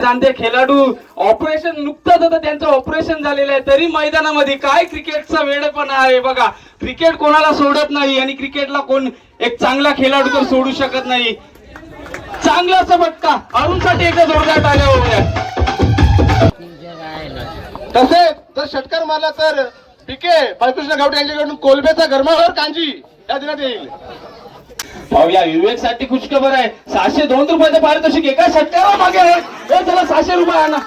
जाणते खेळाडू. ऑपरेशन नुकतंच आता त्यांचं ऑपरेशन झालेलं आहे. तरी मैदानामध्ये काय क्रिकेटचा वेळेपणा आहे बघा. क्रिकेट कोणाला सोडत नाही आणि क्रिकेटला कोण एक चांगला खेळाडू तर सोडू शकत नाही. चांगला असा अरुणसाठी एकदा जोरदार टाळ्या होत्या तसे जर षटकार मारला तर पिके बालकृष्ण गावडे यांच्याकडून कोलबेचा गरमावर कांजी या देण्यात येईल. भाऊ या विवेकसाठी खुशखबर आहे. सहाशे दोन रुपयाचं पारितोषिक एका षटकावर मागे चला सहाशे रुपये आणा.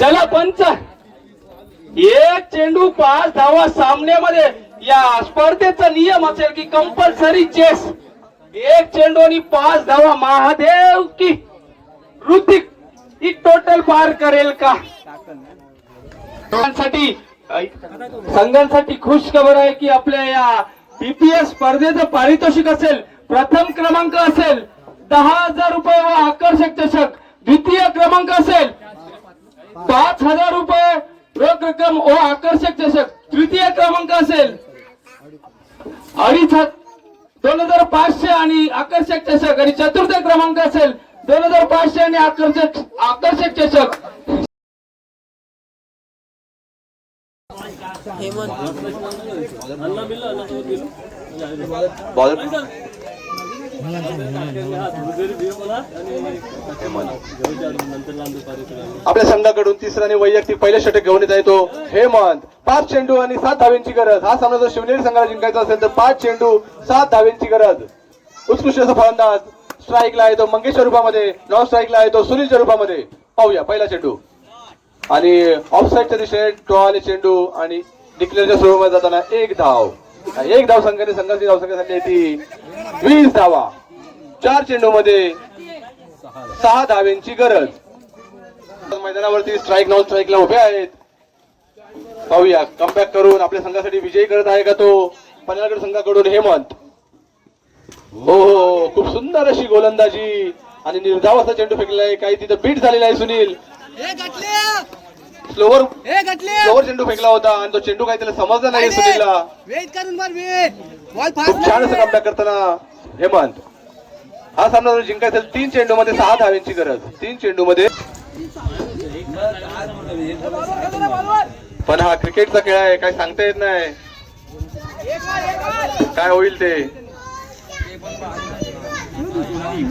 चला पंच. एक चेंडू पाच धावा सामन्यामध्ये या स्पर्धेचा नियम असेल की कंपल्सरी चेस एक चेंडू आणि पाच धावा महादेव की ऋतिक. ही टोटल पार करेल का? संघांसाठी संघांसाठी खुश खबर आहे की आपल्या या बीपीएस स्पर्धेचं पारितोषिक असेल प्रथम क्रमांक असेल दहा हजार रुपये व आकर्षक चषक. द्वितीय क्रमांक असेल पाच हजार रुपये रोख रक्कम व आकर्षक चषक. तृतीय क्रमांक असेल अडीच दोन हजार पाचशे आणि आकर्षक चषक. आणि चतुर्थ क्रमांक असेल दोन हजार पाचशे आणि आकर्षक आकर्षक चषक. आपल्या संघाकडून तिसरा आणि वैयक्तिक पहिले षटक घेऊन येत आहे तो हेमंत. पाच चेंडू आणि सात धाव्यांची गरज. हा सामना जर शिवनेरी संघाला जिंकायचा असेल तर पाच चेंडू सात धाव्यांची गरज. उत्कृष्ट असा फलंदाज स्ट्राईकला आहे तो मंगेशच्या रूपामध्ये नॉन स्ट्राईकला आहे तो सुनीलच्या रूपामध्ये पाहूया पहिला चेंडू. आणि ऑफसाईडच्या दिशेने आणि चेंडू आणि डिक्लेअरच्या स्वरूपामध्ये जाताना एक धाव. एक धाव संघाने संघाची धावसंख्या झाली ती वीस धावा. चार चेंडू मध्ये सहा धाव्यांची गरज. मैदानावरती स्ट्राईक नॉन स्ट्राईकला उभे आहेत. पाहूया. कमबॅक करून आपल्या संघासाठी विजयी करत आहे का तो? पन्हाळगड संघाकडून हेमंत. हो, हो हो खूप सुंदर अशी गोलंदाजी. आणि निर्धाव असा चेंडू फेकलेला आहे. काही तिथं बीट झालेला आहे सुनील. स्लोवर स्लोवर चेंडू फेकला होता आणि तो चेंडू काही त्याला समजला नाही सुनीलला. वेट करून मार वेट बॉल खूप छान असं कमबॅक करताना हेमंत. हा सामना जर जिंकायचा असेल तीन चेंडू मध्ये सहा धाव्यांची गरज. तीन चेंडू मध्ये पण हा क्रिकेटचा खेळ आहे काही सांगता येत नाही. काय होईल ते?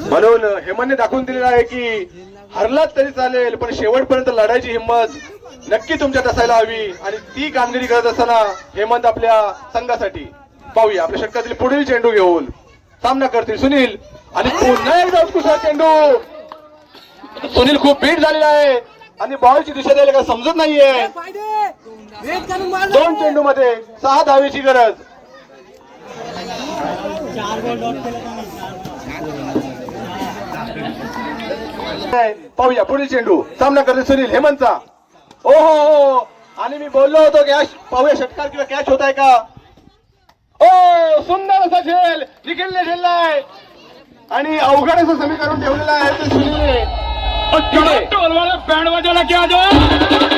म्हणून हेमंतने दाखवून दिलेलं आहे की हरलाच तरी चालेल पण शेवटपर्यंत लढायची हिंमत नक्की तुमच्यात असायला हवी. आणि ती कामगिरी करत असताना हेमंत आपल्या संघासाठी. पाहूया आपल्या षटकातील पुढील चेंडू घेऊन सामना करतील सुनील आणि पुन्हा एकदा उत्कृष्ट चेंडू. सुनील खूप बीट झालेला आहे. आणि बॉलची दिशा द्यायला काय समजत नाहीये. दोन चेंडू मध्ये सहा धावेची गरज. पाहूया पुढील चेंडू सामना करते सुनील हेमंतचा ओ हो हो आणि मी बोललो होतो कॅश पाहूया षटकार किंवा कॅच होत आहे का ओ सुंदर असा खेळ निखिलने खेळलाय आणि अवघड असं समीकरण ठेवलेलं आहे ते सुनील बँड वाजवला की आज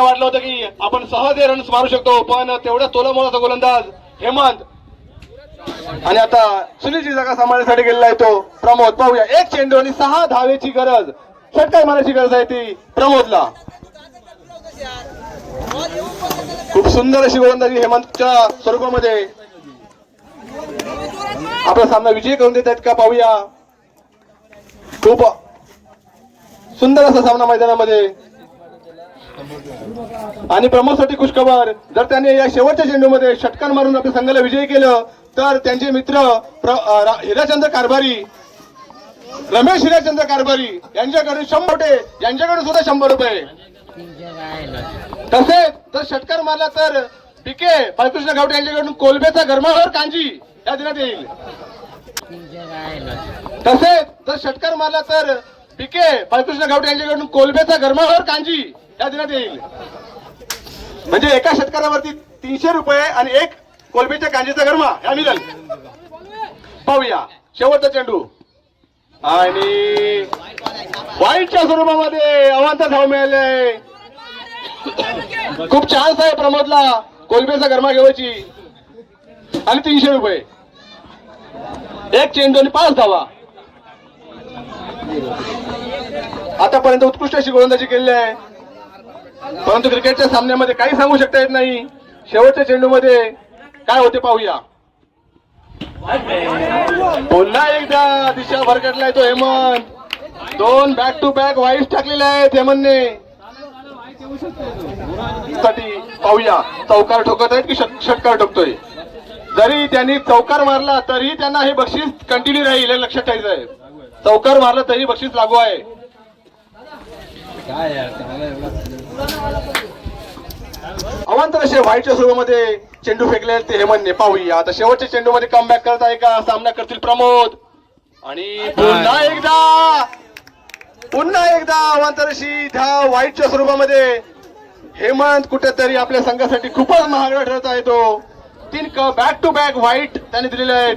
त्यांना वाटलं होतं की आपण सहज हे रन्स मारू शकतो पण तेवढ्या तोलामोलाचा गोलंदाज हेमंत. आणि आता सुनीलची जागा सांभाळण्यासाठी गेलेला आहे तो प्रमोद. पाहूया एक चेंडू आणि सहा धावेची गरज. षटकार मारायची गरज आहे ती प्रमोदला. खूप सुंदर अशी गोलंदाजी हेमंतच्या स्वरूपामध्ये. आपला सामना विजय करून देत आहेत का पाहूया. खूप सुंदर असा सामना मैदानामध्ये. आणि प्रमोदसाठी खुशखबर. जर त्याने या शेवटच्या चेंडूमध्ये षटकार मारून आपल्या संघाला विजयी केलं तर त्यांचे मित्र प्र- हिराचंद्र कारभारी रमेश हिराचंद्र कारभारी यांच्याकडून शंभर रुपये यांच्याकडून सुद्धा शंभर रुपये. तसेच जर षटकार मारला तर पिके बालकृष्ण गावडे यांच्याकडून कोलबेचा गरमावर कांजी या देण्यात येईल. तसेच जर षटकार मारला तर पिके बालकृष्ण गावडे यांच्याकडून कोलबेचा गरमावर कांजी या देण्यात येईल. म्हणजे एका शेतकऱ्यावरती तीनशे रुपये आणि एक कोलबीच्या कांजीचा गरमा या मिळेल पाहूया. शेवटचा चेंडू. आणि वाईटच्या स्वरूपामध्ये अवांतर धाव मिळाले. खूप चान्स आहे प्रमोदला कोलबेचा गरमा घेवायची. आणि तीनशे रुपये. एक चेंडू आणि पाच धावा. आतापर्यंत उत्कृष्ट अशी गोलंदाजी केलेली आहे. परंतु क्रिकेटच्या सामन्यामध्ये काही सांगू शकता येत नाही. शेवटच्या चेंडूमध्ये काय होते पाहूया. पुन्हा एकदा दिशा भरकटलाय तो हेमंत. दोन बॅक टू बॅक वाईस टाकलेले आहेत हेमंतने. साठी पाहूया. चौकार ठोकत आहेत की षटकार ठोकतोय? जरी त्यांनी चौकार मारला तरी त्यांना हे बक्षीस कंटिन्यू राहील हे लक्षात ठेवायचं आहे चौकार मारला तरी बक्षीस लागू आहे. अवांतर असे व्हाईटच्या स्वरूपामध्ये चेंडू फेकले ते हेमंतने पाहूया आता शेवटच्या चेंडू मध्ये कमबॅक करत आहे का? सामना करतील प्रमोद. आणि पुन्हा एकदा पुन्हा एकदा अवांतरशी धाव व्हाईटच्या स्वरूपामध्ये हेमंत कुठेतरी आपल्या संघासाठी खूपच महागडा ठरत आहे तो. तीन बॅक टू बॅक व्हाईट त्याने दिलेले आहेत.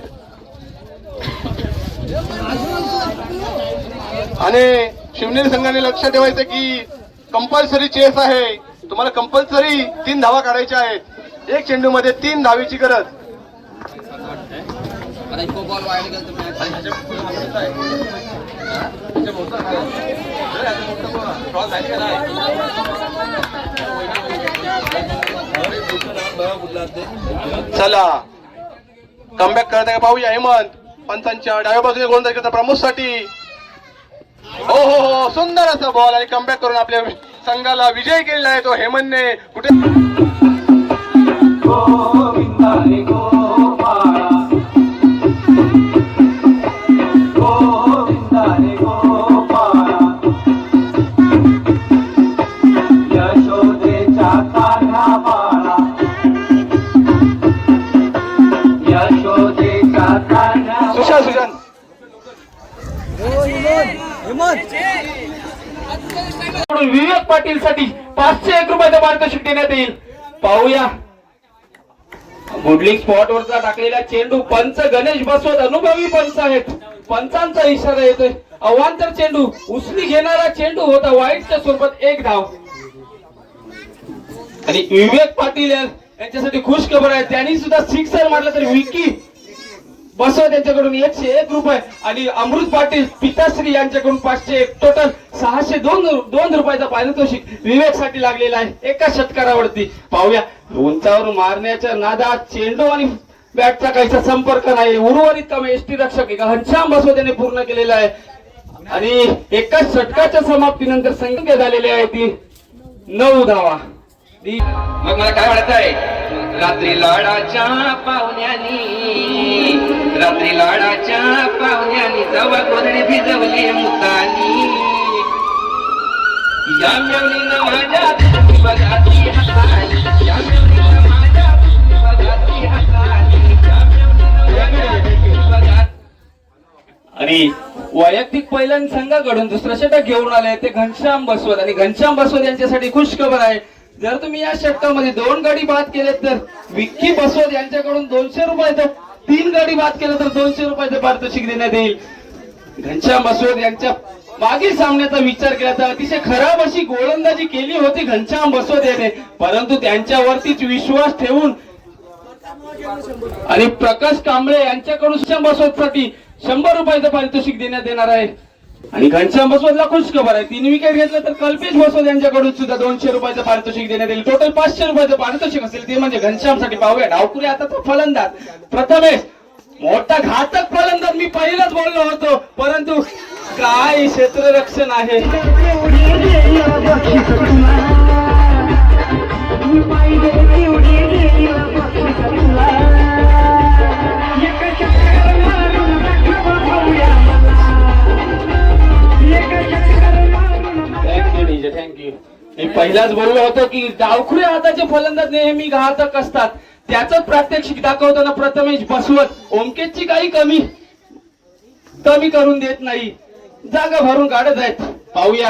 आणि शिवनेरी संघाने लक्ष ठेवायचं की कंपल्सरी चेस आहे. तुम्हाला कंपल्सरी तीन धावा काढायच्या आहेत. एक चेंडू मध्ये तीन धावीची गरज. चला. कमबॅक करत आहे का पाहूया हेमंत. पंचांच्या डाव्या बाजूने गोलंदाज करता प्रमोदसाठी हो हो हो सुंदर असा बॉल आणि कमबॅक करून आपल्या संघाला विजय केलेला आहे तो हेमनने कुठे पाटील साठी पाचशे एक रुपयाचं पारितोषिक देण्यात येईल. पाहूया. गुडलिंग स्पॉट वरचा टाकलेला चेंडू पंच गणेश बसवत अनुभवी पंच आहेत. पंचांचा इशारा येतोय. अवांतर चेंडू उचली घेणारा चेंडू होता वाईटच्या स्वरूपात एक धाव. आणि विवेक पाटील यांच्यासाठी खुश खबर आहे. त्यांनी सुद्धा सिक्सर मारला तर विकी बसव त्यांच्याकडून एकशे एक रुपये. आणि अमृत पाटील पिताश्री यांच्याकडून पाचशे एक. टोटल सहाशे दोन दोन रुपयाचा पारितोषिक विवेकसाठी लागलेला आहे. एका षटकारावरती. पाहूया. उंचावरून मारण्याच्या नादात चेंडू आणि बॅटचा काहीसा संपर्क नाही. उर्वरित काम एसटी रक्षक एका घनश्याम बसव त्याने पूर्ण केलेला आहे. आणि एका षटकाच्या समाप्तीनंतर संख्या झालेली आहे ती नऊ धावा. मग मला काय वाटत आहे? रात्री लाडाच्या पाहुण्यानी रात्री लाडाच्या पाहुण्यानी जवा गोधडी भिजवली मुतानी या माझ्या बघाती या माझ्या बघाती या माझ्या आणि वैयक्तिक पहिल्यांदा संघाकडून दुसरं षटक घेऊन आले ते घनश्याम बसवत आणि घनश्याम बसवत यांच्यासाठी खुश खबर आहे. जर तुम्ही या षटकामध्ये दोन गाडी बाद केलेत तर विक्की बसवत यांच्याकडून दोनशे रुपयाचं तीन गाडी बाद केलं तर दोनशे रुपयाचं पारितोषिक देण्यात येईल. घनश्याम बसवत यांच्या मागील सामन्याचा विचार केला तर अतिशय खराब अशी गोलंदाजी केली होती घनश्याम बसवत याने. परंतु त्यांच्यावरतीच विश्वास ठेवून आणि प्रकाश कांबळे यांच्याकडून बसवत बसवतसाठी शंभर रुपयाचं पारितोषिक देण्यात येणार आहे. आणि घनश्याम बसवतला खुश खबर आहे. तीन विकेट घेतलं तर कल्पेश बसवत यांच्याकडून सुद्धा दोनशे रुपयाचं पारितोषिक देण्यात येईल. टोटल पाचशे रुपयाचं पारितोषिक असेल ते म्हणजे घनश्यामसाठी पाहूया. डावकुरे आता तो फलंदाज. प्रथमेश मोठा घातक फलंदाज. मी पहिलाच बोललो होतो परंतु काय क्षेत्ररक्षण आहे? पाहिजे मी पहिलाच बोललो होतो की डावखुरे हाताचे फलंदाज नेहमी घातक असतात. त्याच प्रात्यक्षिक दाखवताना प्रथमेश बसवत ओमकेशची काही कमी कमी करून देत नाही. जागा भरून काढत आहेत. पाहूया.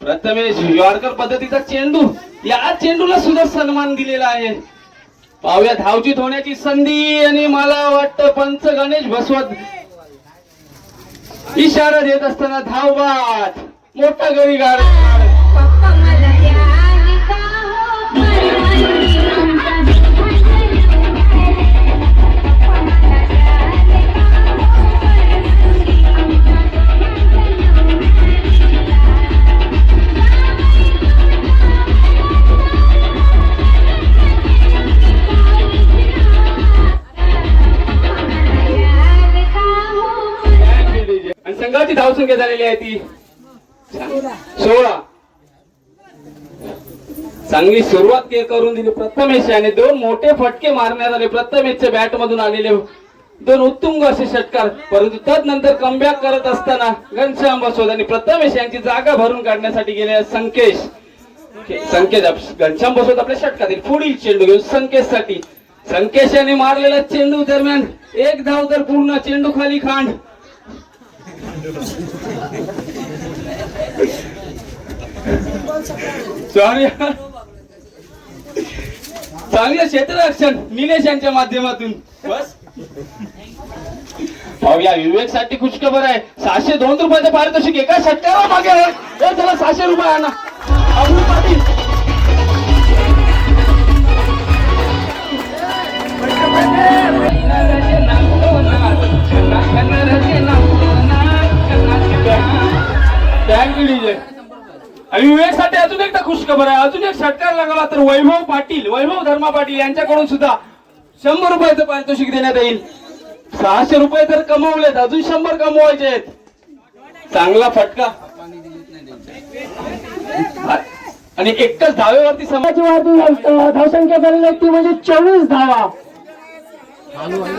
प्रथमेश यॉर्कर पद्धतीचा चेंडू. या चेंडूला सुद्धा सन्मान दिलेला आहे. पाहूया धावजीत होण्याची संधी आणि मला वाटतं पंच गणेश बसवत इशारा देत असताना धावबाद. मोठा गरी गाड संघाची धावसंख्या झालेली आहे ती. सोळा. चांगली सुरुवात करून दिली प्रथमेश याने दोन मोठे फटके मारण्यात आले. प्रथमेशच्या बॅट मधून आलेले दोन उत्तुंग असे षटकार. परंतु तदनंतर कमबॅक करत असताना घनश्याम बसवत आणि प्रथमेश यांची जागा भरून काढण्यासाठी गेले संकेश. संकेश घनश्याम बसवत आपल्या षटकातील पुढील चेंडू घेऊन संकेशसाठी संकेश याने मारलेला चेंडू दरम्यान एक धाव तर पूर्ण चेंडू खाली खांड. सॉरी चांगलं क्षेत्ररक्षण निलेश यांच्या माध्यमातून. बस. या विवेकसाठी खुशखबर आहे. सहाशे दोन रुपयाचं पारितोषिक एका षटकावर मागे आहे. ए, सहाशे रुपये आणा. Amrut Patil. Yeah. Thank you DJ आणि विवेकसाठी अजून एकदा खुश खबर आहे. अजून एक षटकार लागला तर वैभव पाटील वैभव धर्मा पाटील यांच्याकडून सुद्धा शंभर रुपयाचं पारितोषिक देण्यात येईल. सहाशे रुपये तर कमवलेत. अजून शंभर कमवायचे आहेत. चांगला फटका. आणि एकच धावेवरती समाज धावसंख्या झालेली आहे ती म्हणजे चोवीस धावा.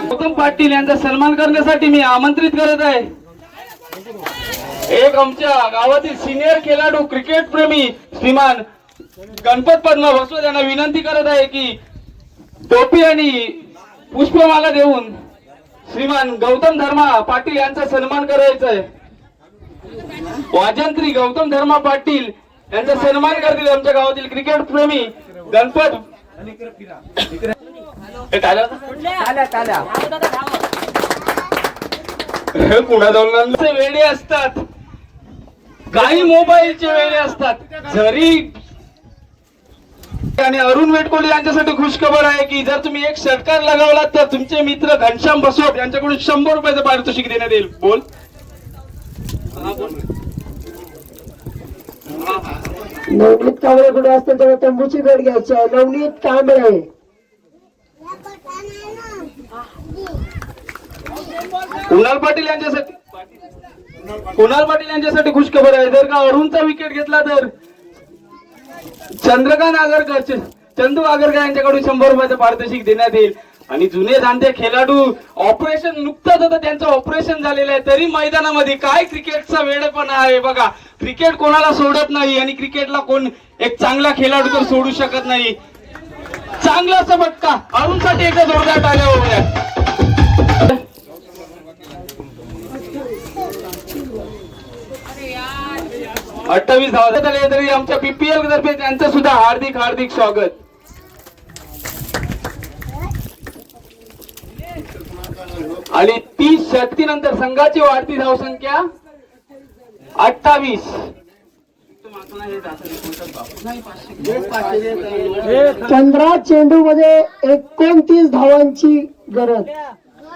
गौतम पाटील यांचा सन्मान करण्यासाठी मी आमंत्रित करत आहे. एक आमच्या गावातील सिनियर खेळाडू क्रिकेट प्रेमी श्रीमान गणपत पद्मा बसवत यांना विनंती करत आहे की टोपी आणि पुष्पमाला देऊन श्रीमान गौतम धर्मा पाटील यांचा सन्मान करायचा आहे. वाजंत्री गौतम धर्मा पाटील यांचा सन्मान करतील आमच्या गावातील क्रिकेट प्रेमी गणपत. कुणादोलनांचे वेडे असतात. काही मोबाईलचे वेडे असतात. जरी आणि अरुण वेटकोले यांच्यासाठी खुशखबर आहे की जर तुम्ही एक षटकार लगावलात तर तुमचे मित्र घनश्याम बसवत यांच्याकडून शंभर रुपयाचं पारितोषिक देण्यात येईल. बोल. नवनीत कांबळे कुठे असतील तर तंबूची भेट घ्यायची आहे. नवनीत कांबळे. कुणाल पाटील यांच्यासाठी? कुणाल पाटील यांच्यासाठी खुश खबर आहे. जर का अरुणचा विकेट घेतला तर? चंद्रकांत आगरकर चंदू आगरकर यांच्याकडून शंभर रुपयाचं पारितोषिक देण्यात येईल. आणि जुने जाणते खेळाडू ऑपरेशन नुकतंच आता त्यांचं ऑपरेशन झालेलं आहे. तरी मैदानामध्ये काय क्रिकेटचा वेळेपणा आहे बघा. क्रिकेट कोणाला सोडत नाही आणि क्रिकेटला कोण एक चांगला खेळाडू तर सोडू शकत नाही. चांगला असं बटका अरुणसाठी एकदा जोरदार टाळ्या अठ्ठावीस धावा झाले तरी आमच्या पीपीएल तर्फे त्यांचं सुद्धा हार्दिक हार्दिक स्वागत. आणि तीस षटकी नंतर संघाची वाढती धावसंख्या अठ्ठावीस. चंद्रा चेंडू मध्ये एकोणतीस धावांची गरज.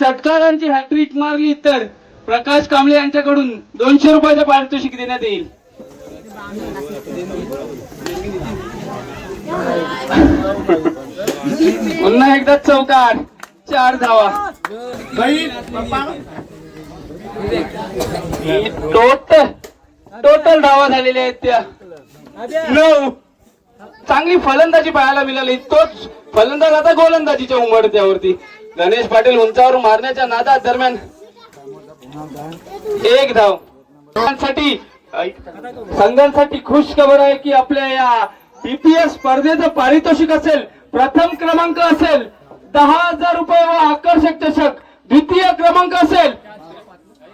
षटकारांची हॅट्रिक मारली तर प्रकाश कांबळे यांच्याकडून दोनशे रुपयाचं पारितोषिक देण्यात येईल. पुन्हा एकदा चौकार चार धावा. टोटल टोटल धावा झालेल्या आहेत त्या. नऊ. चांगली फलंदाजी पाहायला मिळाली. तोच फलंदाज आता गोलंदाजीच्या उमडत्यावरती गणेश पाटील उंचावर मारण्याच्या नादात दरम्यान एक धाव. संघांसाठी संघांसाठी खुश खबर आहे की आपल्या या बीपीएस स्पर्धेचं पारितोषिक असेल प्रथम क्रमांक असेल दहा हजार रुपये व आकर्षक चषक द्वितीय क्रमांक असेल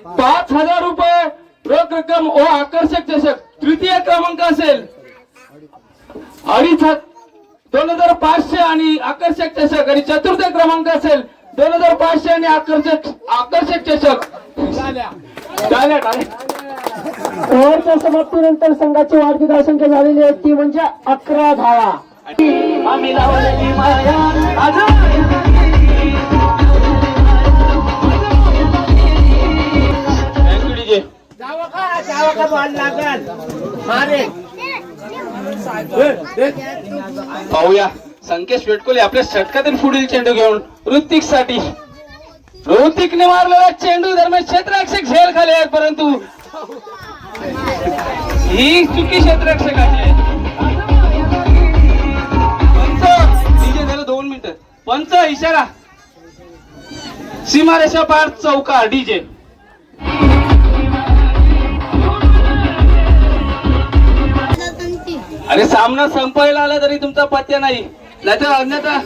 पाच हजार रुपये रोख रक्कम व आकर्षक चषक तृतीय क्रमांक असेल. अडीच दोन हजार पाचशे आणि आकर्षक चषक आणि चतुर्थ क्रमांक असेल. पाचशे आणि आकर्षक आकर्षक चषक. झाल्या. ओव्हरच्या समाप्तीनंतर संघाची वाढती धावसंख्या झालेली आहे. ती म्हणजे अकरा धावा. आम्ही लावलेली माया आज Thank you, DJ. जावा का? जावा का बॉल लागल? मारे. पाहूया. संकेश वेटकोले आपल्या षटकातील पुढील चेंडू घेऊन ऋतिकसाठी ऋतिकने मारलेला चेंडू दरम्यान क्षेत्ररक्षक झेल खाली आहेत परंतु ही चुकी क्षेत्ररक्षकाची आहे. पंच झालं दोन मिनिटं. पंच इशारा. सीमारेषा पार चौका डीजे अरे सामना संपायला आला तरी तुमचा पत्या नाही. नाहीतर अन्यथा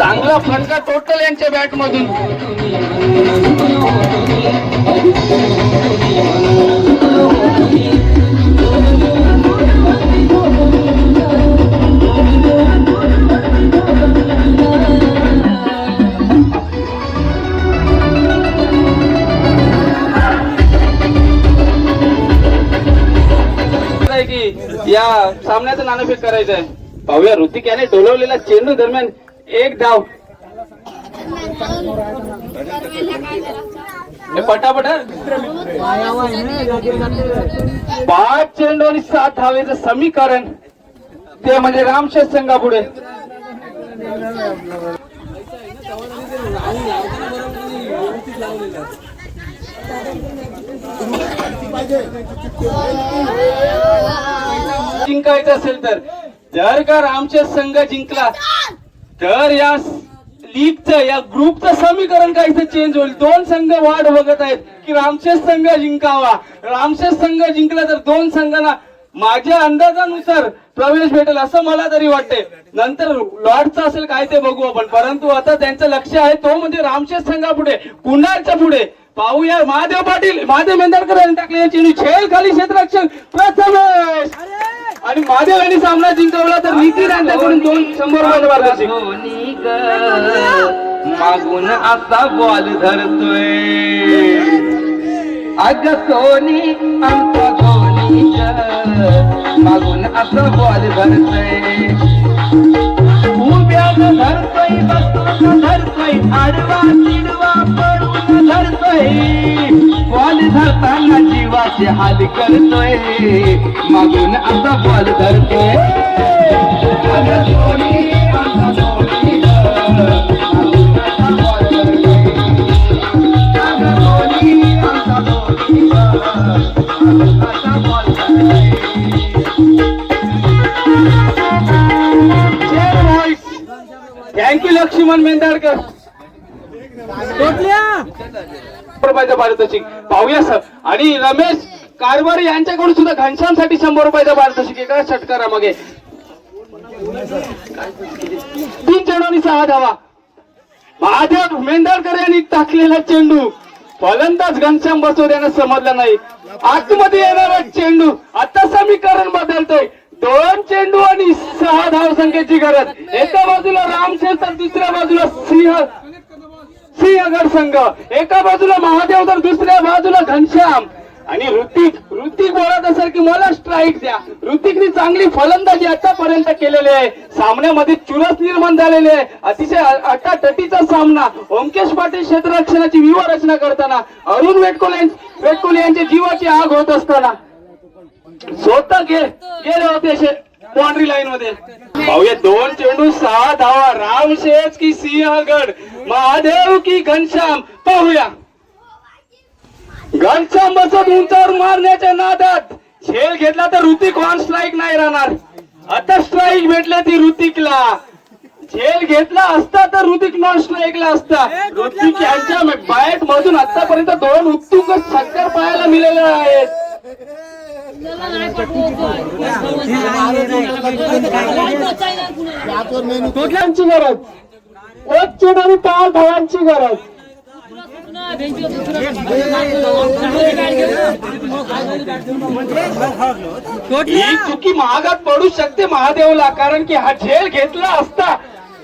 चांगला फटका टोटल यांच्या बॅट मधून. की या सामन्याचं नाणेफेक करायचंय. आहे पाहूया ऋतिक याने डोलवलेला चेंडू दरम्यान एक धाव पटापट पाच चेंडू आणि सात धावेचं समीकरण. ते म्हणजे रामशेष संघापुढे. जिंकायचं असेल तर जर का रामशेष संघ जिंकला तर या लीगचं या ग्रुपचं समीकरण काहीच चेंज होईल? दोन संघ वाढ बघत आहेत की रामशेष संघ जिंकावा. रामशेष संघ जिंकला तर दोन संघांना माझ्या अंदाजानुसार प्रवेश भेटेल असं मला तरी वाटते नंतर लॉर्डचं असेल काय ते बघू आपण. परंतु आता त्यांचं लक्ष आहे तो म्हणजे रामशेष संघापुढे कुंडाळच्या पुढे? पाहूया महादेव पाटील महादेव मेंदरकर यांनी टाकले चेंडू छेल खाली क्षेत्ररक्षण प्रथमेश! आणि महादेव यांनी सामना जिंकवला तर नितीन यांच्याकडून दोन शंभर रुपये मार्गदर्शक मागून असा बॉल धरतोय. अग सोनी आमचा धोनी मागून असं बॉल धरतोय. धरतोय बसून धरतोय. आडवा पडून धरतोय. बॉल धरताना जीवाचे हाल करतोय. मागून आता बॉल धरतोय. थँक्यू लक्ष्मण आमचा सोनी ग, मागून असा बॉल धरतोय. अगं सोनी, आमचा सोनी ग, मागून असा बॉल धरतोय. थँक्यू लक्ष्मण मेंदाडकर रुपयाचं पारितोषिक. पाहूया सर. आणि रमेश कारभारी यांच्याकडून सुद्धा घनश्यामसाठी शंभर रुपयाचं पारितोषिक एका षटकारा मागे तीन चेंडूनी सहा धावा. महादेव मेंदाळकर यांनी टाकलेला चेंडू. फलंदाज घनश्याम बसवत यांना समजला नाही. आतमध्ये येणारा चेंडू. आता समीकरण बदलतोय. दोन चेंडू आणि सहा धाव संख्येची गरज. एका बाजूला रामशेष तर दुसऱ्या बाजूला सिंह. सिंहगड संघ. एका बाजूला महादेव तर दुसऱ्या बाजूला घनश्याम. आणि ऋतिक ऋतिक बोलत असेल की मला स्ट्राईक द्या. ऋतिकने चांगली फलंदाजी आतापर्यंत केलेली आहे. सामन्यामध्ये चुरस निर्माण झालेली आहे. अतिशय अटाटटीचा सामना. ओमकेश पाटील क्षेत्ररक्षणाची व्यूहरचना करताना अरुण वेटकोले वेटकोले यांच्या जीवाची आग होत असताना. स्वतः गेले होते बाउंड्री लाईन मध्ये. भाऊया दोन चेंडू सहा धावा रामशेष की सिंहगड महादेव की घनश्याम. पाहूया. घनश्याम बसत उंचावर मारण्याच्या नादात. झेल घेतला तर ऋतिक वन स्ट्राईक नाही राहणार. आता स्ट्राईक भेटले ती ऋतिकला. झेल घेतला असता तर ऋतिक नॉन स्ट्राईकला असता. ऋतिक यांच्या बॅट मधून आतापर्यंत दोन उत्तुंग शंकर पाहायला मिळाले आहेत. कुठल्यांची गरज. एक आणि पाच धावांची गरज. ही चुकी महागात पडू शकते महादेवला कारण की हा झेल घेतला असता.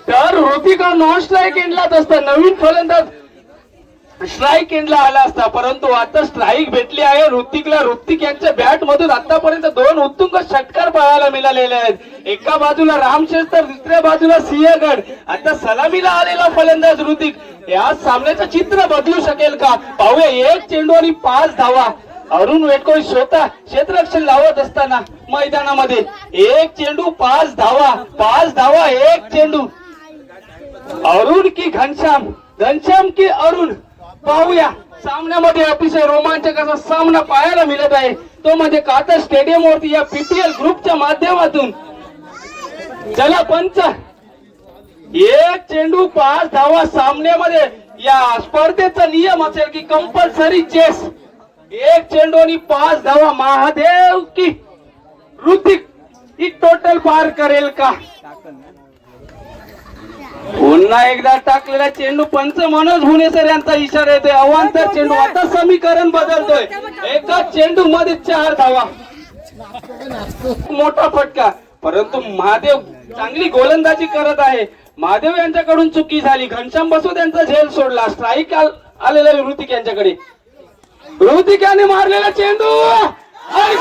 तर ऋतिक नॉन स्ट्राईक एंडलाच असता. नवीन फलंदाज स्ट्राईक एंडला आला असता परंतु आता स्ट्राईक भेटली आहे. ऋतिकला ऋतिक यांच्या बॅट मधून आतापर्यंत दोन उत्तुंग षटकार पाहायला मिळालेले आहेत. एका बाजूला रामशेष तर दुसऱ्या बाजूला सिंहगड. आता सलामीला आलेला फलंदाज ऋतिक. या सामन्याचं चित्र बदलू शकेल का? पाहूया. एक चेंडू आणि पाच धावा. अरुण वेटकोळी स्वतः क्षेत्ररक्षण लावत असताना मैदानामध्ये. एक चेंडू पाच धावा. पाच धावा एक चेंडू. अरुण की घनश्याम. घनश्याम की अरुण. पाहूया. सामन्यामध्ये अतिशय रोमांचक असा सामना पाहायला मिळत आहे. तो म्हणजे कातर स्टेडियम वरती या पीटीएल ग्रुपच्या माध्यमातून. चला पंच. एक चेंडू पाच धावा सामन्यामध्ये. या स्पर्धेचा नियम असेल की कंपल्सरी चेस एक चेंडू आणि पाच धावा महादेव की. ऋतिक ही टोटल पार करेल का? पुन्हा एकदा टाकलेला चेंडू पंच मनोज भुनेसर यांचा इशारा येतोय. अवांतर चेंडू. आता समीकरण बदलतोय. एकाच चेंडू मध्ये चार धावा. मोठा फटका. परंतु महादेव चांगली गोलंदाजी करत आहे. महादेव यांच्याकडून चुकी झाली. घनश्याम बसू त्यांचा झेल सोडला. स्ट्राईक आलेला ऋतिक यांच्याकडे. ऋतिक याने मारलेला चेंडू. आणि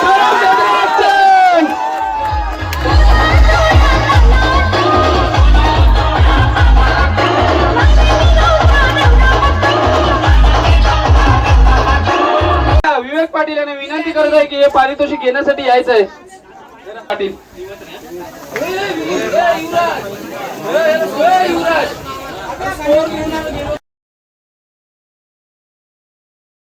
खराब विवेक पाटील यांना विनंती करत आहे की हे पारितोषिक घेण्यासाठी यायचं आहे पाटील युवराज